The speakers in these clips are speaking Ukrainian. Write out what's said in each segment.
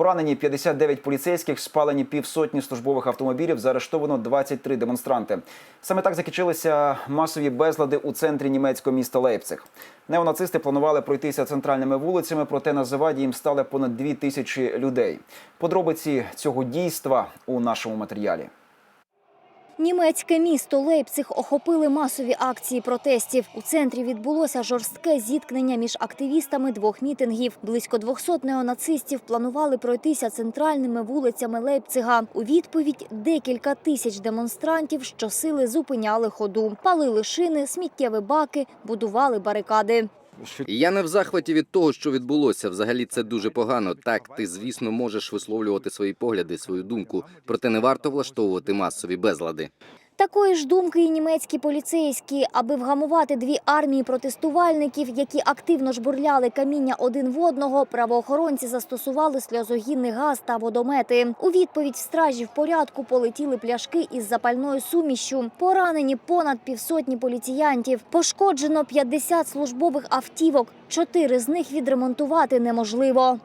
Поранені 59 поліцейських, спалені півсотні службових автомобілів, заарештовано 23 демонстранти. Саме так закінчилися масові безлади у центрі німецького міста Лейпциг. Неонацисти планували пройтися центральними вулицями, проте на заваді їм стали понад дві тисячі людей. Подробиці цього дійства у нашому матеріалі. Німецьке місто Лейпциг охопили масові акції протестів. У центрі відбулося жорстке зіткнення між активістами двох мітингів. Близько 200 неонацистів планували пройтися центральними вулицями Лейпцига. У відповідь декілька тисяч демонстрантів щосили зупиняли ходу, палили шини, сміттєві баки, будували барикади. Я не в захваті від того, що відбулося. Взагалі це дуже погано. Так, ти, звісно, можеш висловлювати свої погляди, свою думку, проте не варто влаштовувати масові безлади. Такої ж думки і німецькі поліцейські, аби вгамувати дві армії протестувальників, які активно жбурляли каміння один в одного, правоохоронці застосували сльозогінний газ та водомети. У відповідь стражі в порядку полетіли пляшки із запальною сумішшю. Поранені понад півсотні поліціянтів. Пошкоджено 50 службових автівок. Чотири з них відремонтувати неможливо.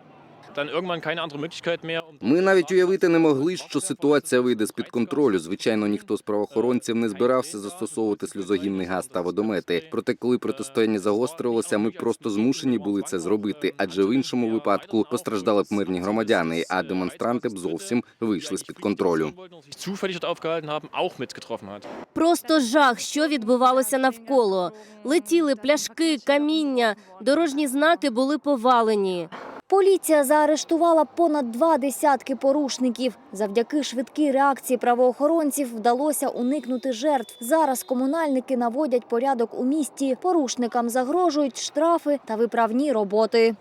Ми навіть уявити не могли, що ситуація вийде з під контролю. Звичайно, ніхто з правоохоронців не збирався застосовувати сльозогінний газ та водомети. Проте, коли протистояння загострилося, ми просто змушені були це зробити, адже в іншому випадку постраждали б мирні громадяни, а демонстранти б зовсім вийшли з під контролю. Просто жах, що відбувалося навколо. Летіли пляшки, каміння, дорожні знаки були повалені. Поліція заарештувала понад два десятки порушників. Завдяки швидкій реакції правоохоронців вдалося уникнути жертв. Зараз комунальники наводять порядок у місті. Порушникам загрожують штрафи та виправні роботи.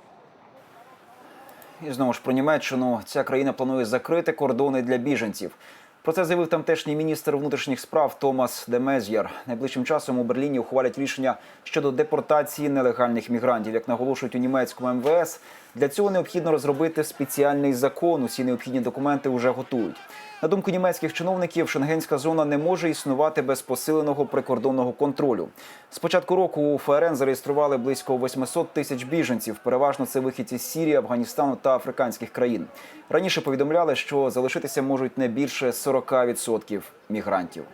І знову ж про Німеччину ця країна планує закрити кордони для біженців. Про це заявив тамтешній міністр внутрішніх справ Томас Демез'єр. Найближчим часом у Берліні ухвалять рішення щодо депортації нелегальних мігрантів. Як наголошують у німецькому МВС, для цього необхідно розробити спеціальний закон. Усі необхідні документи вже готують. На думку німецьких чиновників, шенгенська зона не може існувати без посиленого прикордонного контролю. З початку року у ФРН зареєстрували близько 800 тисяч біженців. Переважно це вихідці з Сірії, Афганістану та африканських країн. Раніше повідомляли, що залишитися можуть не більше 40% мігрантів.